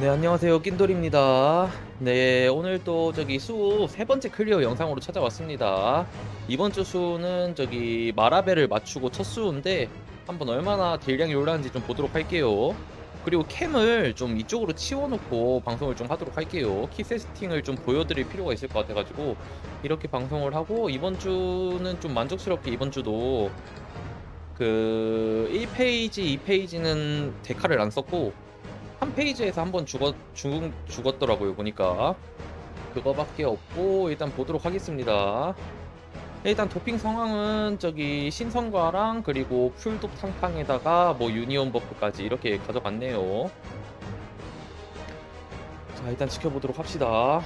네, 안녕하세요. 낀돌입니다. 네, 오늘 또 저기 수 세 번째 클리어 영상으로 찾아왔습니다. 이번 주 수는 저기 마라벨을 맞추고 첫 수인데 한번 얼마나 딜량이 올라는지 좀 보도록 할게요. 그리고 캠을 좀 이쪽으로 치워놓고 방송을 좀 하도록 할게요. 키 세팅을 좀 보여드릴 필요가 있을 것 같아가지고 이렇게 방송을 하고 이번 주는 좀 만족스럽게 이번 주도 그 1페이지, 2페이지는 데카를 안 썼고 한 페이지에서 한 번 죽었 죽, 죽었더라고요 보니까 그거밖에 없고 일단 보도록 하겠습니다. 일단 도핑 상황은 저기 신성과랑 그리고 풀독 탕탕에다가 뭐 유니온 버프까지 이렇게 가져갔네요. 자 일단 지켜보도록 합시다.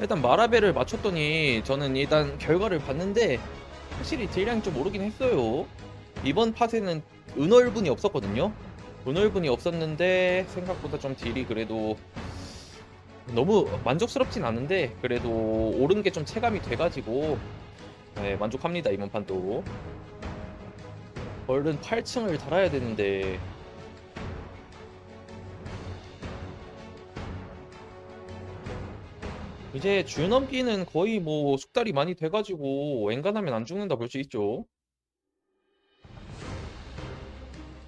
일단 마라벨을 맞췄더니 저는 일단 결과를 봤는데 확실히 딜량이 좀 오르긴 했어요. 이번 팟에는 은월분이 없었거든요. 은월분이 없었는데 생각보다 좀 딜이 그래도 너무 만족스럽진 않은데 그래도 오른 게 좀 체감이 돼가지고 네, 만족합니다 이번 판도. 얼른 8층을 달아야 되는데 이제 줄 넘기는 거의 뭐 숙달이 많이 돼가지고 엔간하면 안 죽는다 볼 수 있죠.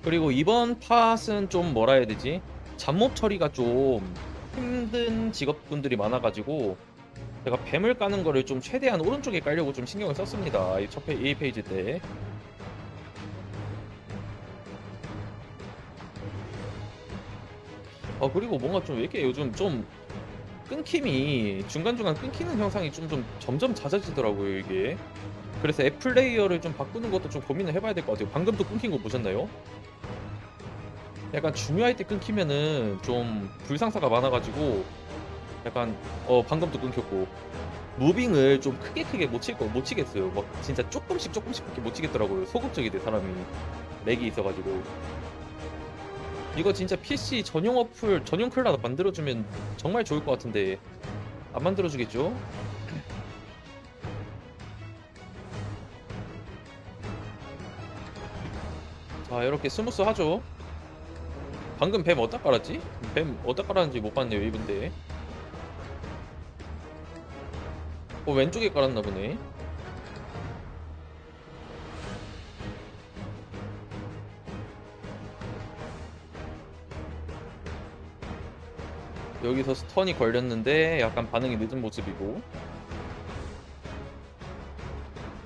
그리고 이번 팟은 좀 뭐라 해야 되지? 잡몹 처리가 좀 힘든 직업분들이 많아가지고 제가 뱀을 까는 거를 좀 최대한 오른쪽에 깔려고 좀 신경을 썼습니다. 이 첫 페, 이 페이지 때. 아 그리고 뭔가 좀 왜 이렇게 요즘 좀 끊김이 중간중간 끊기는 현상이 좀, 좀 점점 잦아지더라고요 이게 그래서 앱 플레이어를 좀 바꾸는 것도 좀 고민을 해봐야 될 것 같아요 방금도 끊긴 거 보셨나요? 약간 중요할 때 끊기면은 좀 불상사가 많아가지고 약간 어 방금도 끊겼고. 무빙을 좀 크게 크게 못 칠 거 못 치겠어요. 막 진짜 조금씩 조금씩밖에 못 치겠더라고요. 소극적이 돼 사람이. 렉이 있어가지고. 이거 진짜 PC 전용 어플 전용 클라드 만들어주면 정말 좋을 것 같은데. 안 만들어주겠죠? 자 이렇게 스무스 하죠 방금 뱀 어디다 깔았지? 뱀 어디다 깔았는지 못 봤네요 이분데 어 왼쪽에 깔았나 보네. 여기서 스턴이 걸렸는데 약간 반응이 늦은 모습이고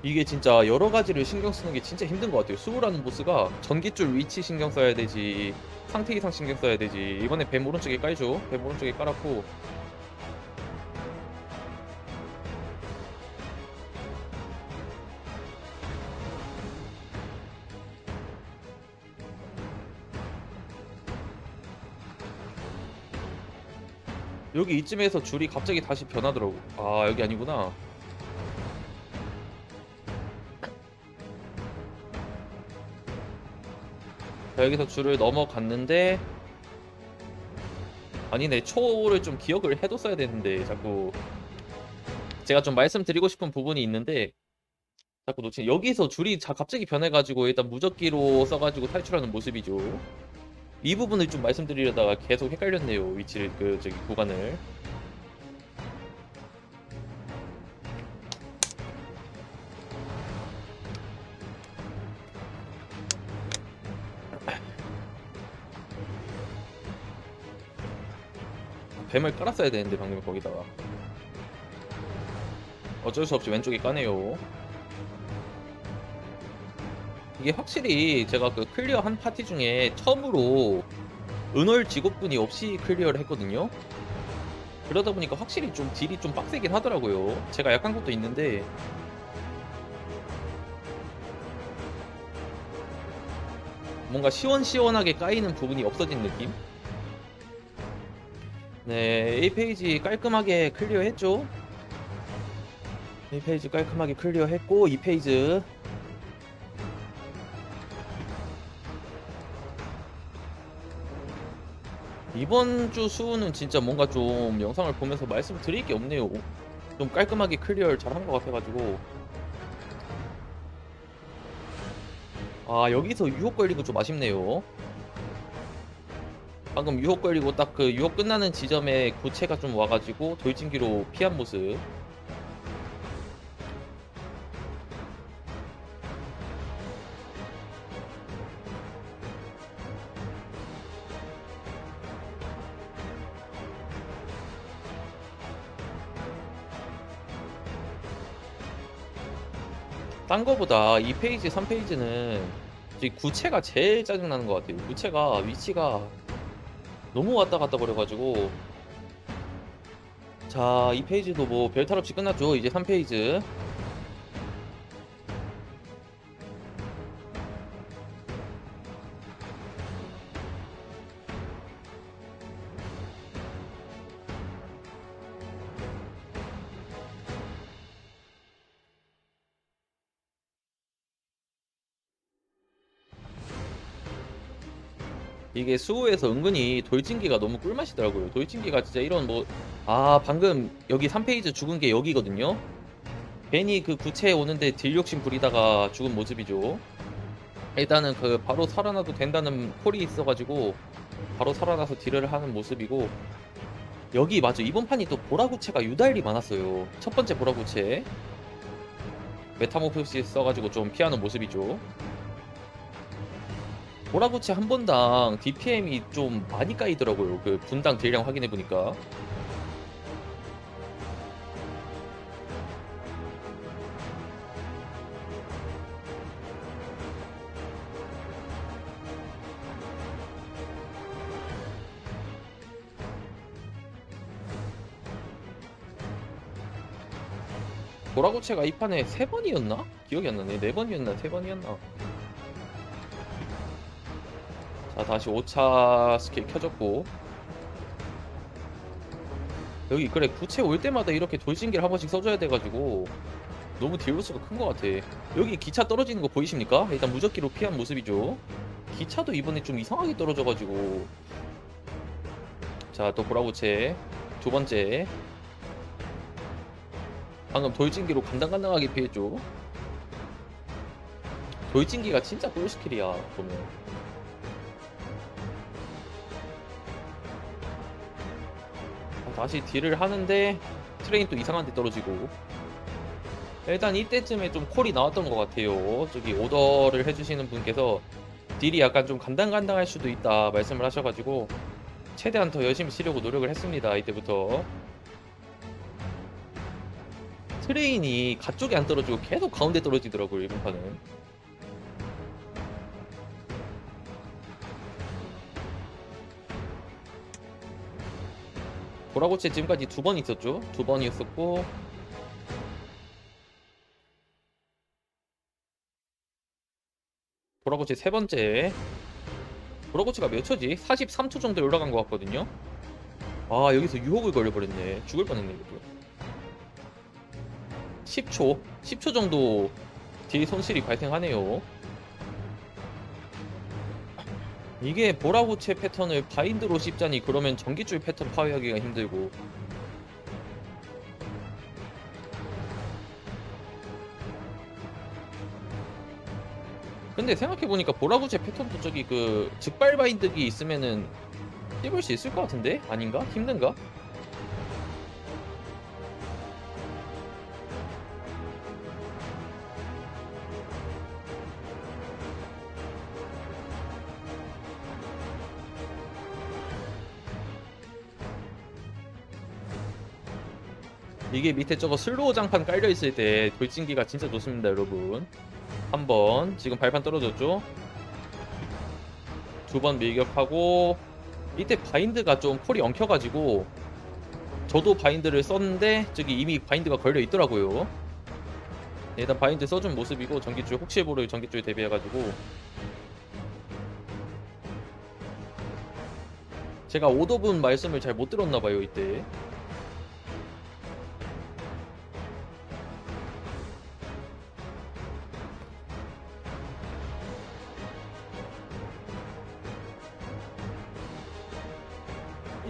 이게 진짜 여러 가지를 신경 쓰는 게 진짜 힘든 것 같아요. 수호라는 보스가 전기줄 위치 신경 써야 되지, 상태 이상 신경 써야 되지. 이번에 뱀 오른쪽에 깔죠. 뱀 오른쪽에 깔았고. 여기 이쯤에서 줄이 갑자기 다시 변하더라고. 아 여기 아니구나. 자, 여기서 줄을 넘어갔는데 아니네 초를 좀 기억을 해뒀어야 되는데 자꾸 제가 좀 말씀드리고 싶은 부분이 있는데 자꾸 놓치 여기서 줄이 자 갑자기 변해가지고 일단 무적기로 써가지고 탈출하는 모습이죠. 이 부분을 좀 말씀드리려다가 계속 헷갈렸네요 위치를 그 저기 구간을 뱀을 깔았어야 되는데 방금 거기다가. 어쩔 수 없이 왼쪽에 까네요. 이게 확실히 제가 그 클리어 한 파티 중에 처음으로 은월 직업분이 없이 클리어를 했거든요. 그러다 보니까 확실히 좀 딜이 좀 빡세긴 하더라고요. 제가 약한 것도 있는데. 뭔가 시원시원하게 까이는 부분이 없어진 느낌? 네, 1페이지 깔끔하게 클리어했죠? 1페이지 깔끔하게 클리어했고 2페이지 이번 주 수는 진짜 뭔가 좀 영상을 보면서 말씀드릴 게 없네요. 좀 깔끔하게 클리어를 잘한 것 같아가지고 아 여기서 유혹 걸리고 좀 아쉽네요. 방금 유혹 걸리고 딱 그 유혹 끝나는 지점에 구체가 좀 와가지고 돌진기로 피한 모습 딴 거보다 2페이지, 3페이지는 구체가 제일 짜증나는 것 같아요. 구체가 위치가 너무 왔다 갔다 거려가지고 자, 이 페이지도 뭐 별 탈 없이 끝났죠. 이제 3페이지. 이게 수호에서 은근히 돌진기가 너무 꿀맛이더라고요. 돌진기가 진짜 이런 뭐, 아, 방금 여기 3페이지 죽은 게 여기거든요. 괜히 그 구체에 오는데 딜 욕심 부리다가 죽은 모습이죠. 일단은 그 바로 살아나도 된다는 콜이 있어가지고 바로 살아나서 딜을 하는 모습이고 여기 맞아 이번 판이 또 보라구체가 유달리 많았어요. 첫 번째 보라구체 메타모프시 써가지고 좀 피하는 모습이죠. 보라구치 한 번당 DPM이 좀 많이 까이더라고요. 그 분당 딜량 확인해 보니까. 보라구체가 이 판에 세 번이었나? 기억이 안 나네. 네 번이었나? 세 번이었나? 자 다시 5차 스킬 켜졌고. 여기 그래 구체 올 때마다 이렇게 돌진기를 한 번씩 써줘야 돼가지고 너무 딜로스가 큰 것 같아. 여기 기차 떨어지는 거 보이십니까? 일단 무적기로 피한 모습이죠. 기차도 이번에 좀 이상하게 떨어져가지고. 자 또 보라구체 두 번째. 방금 돌진기로 간당간당하게 피했죠. 돌진기가 진짜 꿀 스킬이야 보면 다시 딜을 하는데 트레인 또 이상한 데 떨어지고. 일단 이때쯤에 좀 콜이 나왔던 것 같아요. 저기 오더를 해주시는 분께서 딜이 약간 좀 간당간당할 수도 있다 말씀을 하셔가지고 최대한 더 열심히 치려고 노력을 했습니다 이때부터. 트레인이 가쪽에 안 떨어지고 계속 가운데 떨어지더라고요 이번 판은 보라고치 지금까지 두 번 있었죠? 두 번이었었고. 보라고치 세 번째. 보라고치가 몇 초지? 43초 정도 올라간 것 같거든요. 아 여기서 유혹을 걸려버렸네. 죽을 뻔했네 이것도. 10초. 10초 정도 딜 손실이 발생하네요 이게 보라고체 패턴을 바인드로 씹자니 그러면 전기줄 패턴 파괴하기가 힘들고 근데 생각해보니까 보라구체 패턴도 저기 그 즉발 바인드기 있으면은 씹을 수 있을 것 같은데? 아닌가? 힘든가? 이게 밑에 저거 슬로우 장판 깔려 있을 때 돌진기가 진짜 좋습니다 여러분. 한번 지금 발판 떨어졌죠? 두 번 밀격하고 이때 바인드가 좀 콜이 엉켜가지고 저도 바인드를 썼는데 저기 이미 바인드가 걸려 있더라고요. 일단 바인드 써준 모습이고 전기줄 혹시 모를 전기줄 대비해가지고. 제가 오더분 말씀을 잘 못 들었나봐요 이때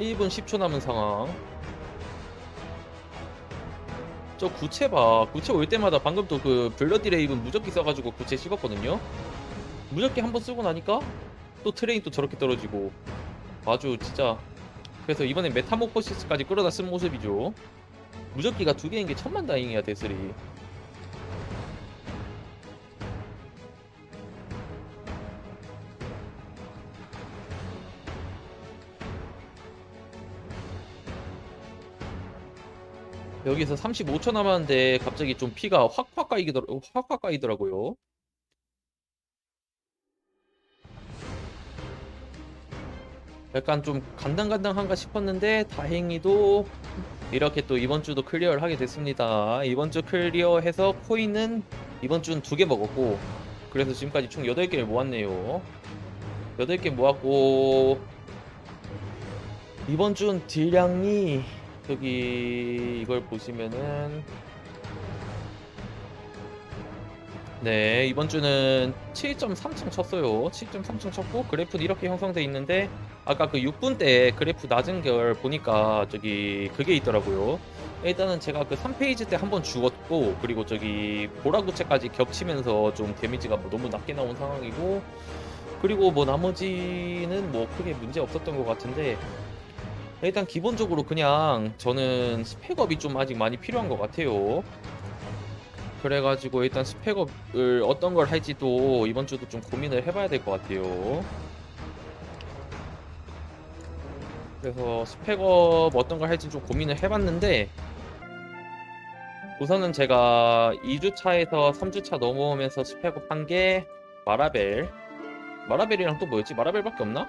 1분 10초 남은 상황. 저 구체 봐. 구체 올 때마다 방금 또 그 블러디 레이븐 무적기 써가지고 구체 씹었거든요. 무적기 한 번 쓰고 나니까 또 트레인 또 저렇게 떨어지고. 아주 진짜 그래서 이번에 메타모포시스까지 끌어다 쓴 모습이죠 무적기가 두 개인 게 천만다행이야 데스리 여기서 35초 남았는데 갑자기 좀 피가 확확 까이더라 확확 까이더라고요. 약간 좀 간당간당한가 싶었는데 다행히도 이렇게 또 이번 주도 클리어를 하게 됐습니다. 이번 주 클리어해서 코인은 이번 주는 두 개 먹었고 그래서 지금까지 총 8개를 모았네요. 8개 모았고 이번 주는 딜량이 여기 이걸 보시면은 네 이번 주는 7.3층 쳤어요. 7.3층 쳤고 그래프는 이렇게 형성돼 있는데 아까 그 6분 때 그래프 낮은 걸 보니까 저기 그게 있더라고요. 일단은 제가 그 3페이지 때 한번 죽었고 그리고 저기 보라구체까지 겹치면서 좀 데미지가 뭐 너무 낮게 나온 상황이고 그리고 뭐 나머지는 뭐 크게 문제 없었던 것 같은데 일단 기본적으로 그냥 저는 스펙업이 좀 아직 많이 필요한 것 같아요. 그래가지고 일단 스펙업을 어떤 걸 할지도 이번 주도 좀 고민을 해봐야 될 것 같아요. 그래서 스펙업 어떤 걸 할지 좀 고민을 해봤는데 우선은 제가 2주차에서 3주차 넘어오면서 스펙업 한 게 마라벨 마라벨이랑 또 뭐였지? 마라벨밖에 없나?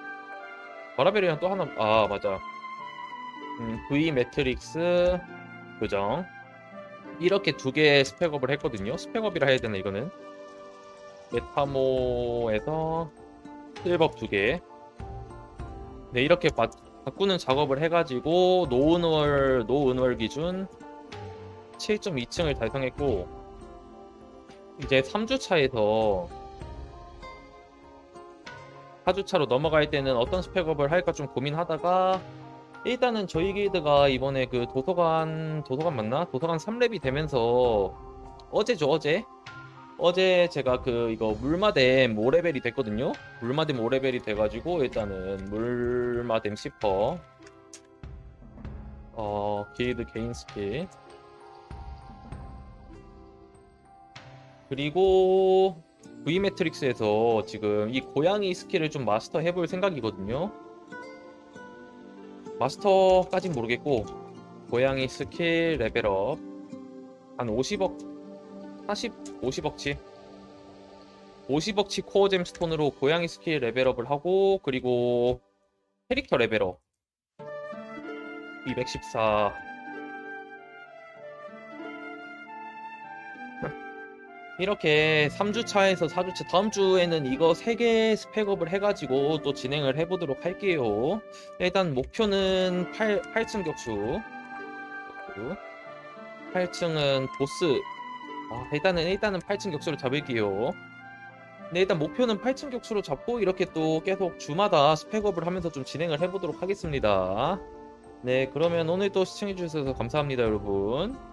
마라벨이랑 또 하나 아 맞아 음, V 매트릭스 교정 이렇게 두개 스펙업을 했거든요. 스펙업이라 해야 되나 이거는 메타모에서 실법 두 개. 네 이렇게 바, 바꾸는 작업을 해가지고 노은월 노은월 기준 7.2층을 달성했고 이제 3주차에서 4주차로 넘어갈 때는 어떤 스펙업을 할까 좀 고민하다가 일단은 저희 길드가 이번에 그 도서관 도서관 맞나? 도서관 3렙이 되면서 어제죠 어제? 어제 제가 그 이거 물마뎀 5레벨이 됐거든요? 물마뎀 5레벨이 돼가지고 일단은 물마뎀 10퍼. 어 길드 개인 스킬. 그리고 V 매트릭스에서 지금 이 고양이 스킬을 좀 마스터 해볼 생각이거든요 마스터까진 모르겠고 고양이 스킬 레벨업. 한 50억 40 50억치? 50억치 코어 잼스톤으로 고양이 스킬 레벨업을 하고 그리고 캐릭터 레벨업. 214 이렇게 3주차에서 4주차 다음 주에는 이거 3개 스펙업을 해가지고 또 진행을 해보도록 할게요. 일단 목표는 8, 8층 격수. 8층은 보스. 아, 일단은 일단은 8층 격수를 잡을게요. 네, 일단 목표는 8층 격수로 잡고 이렇게 또 계속 주마다 스펙업을 하면서 좀 진행을 해보도록 하겠습니다. 네, 그러면 오늘 도 시청해주셔서 감사합니다, 여러분.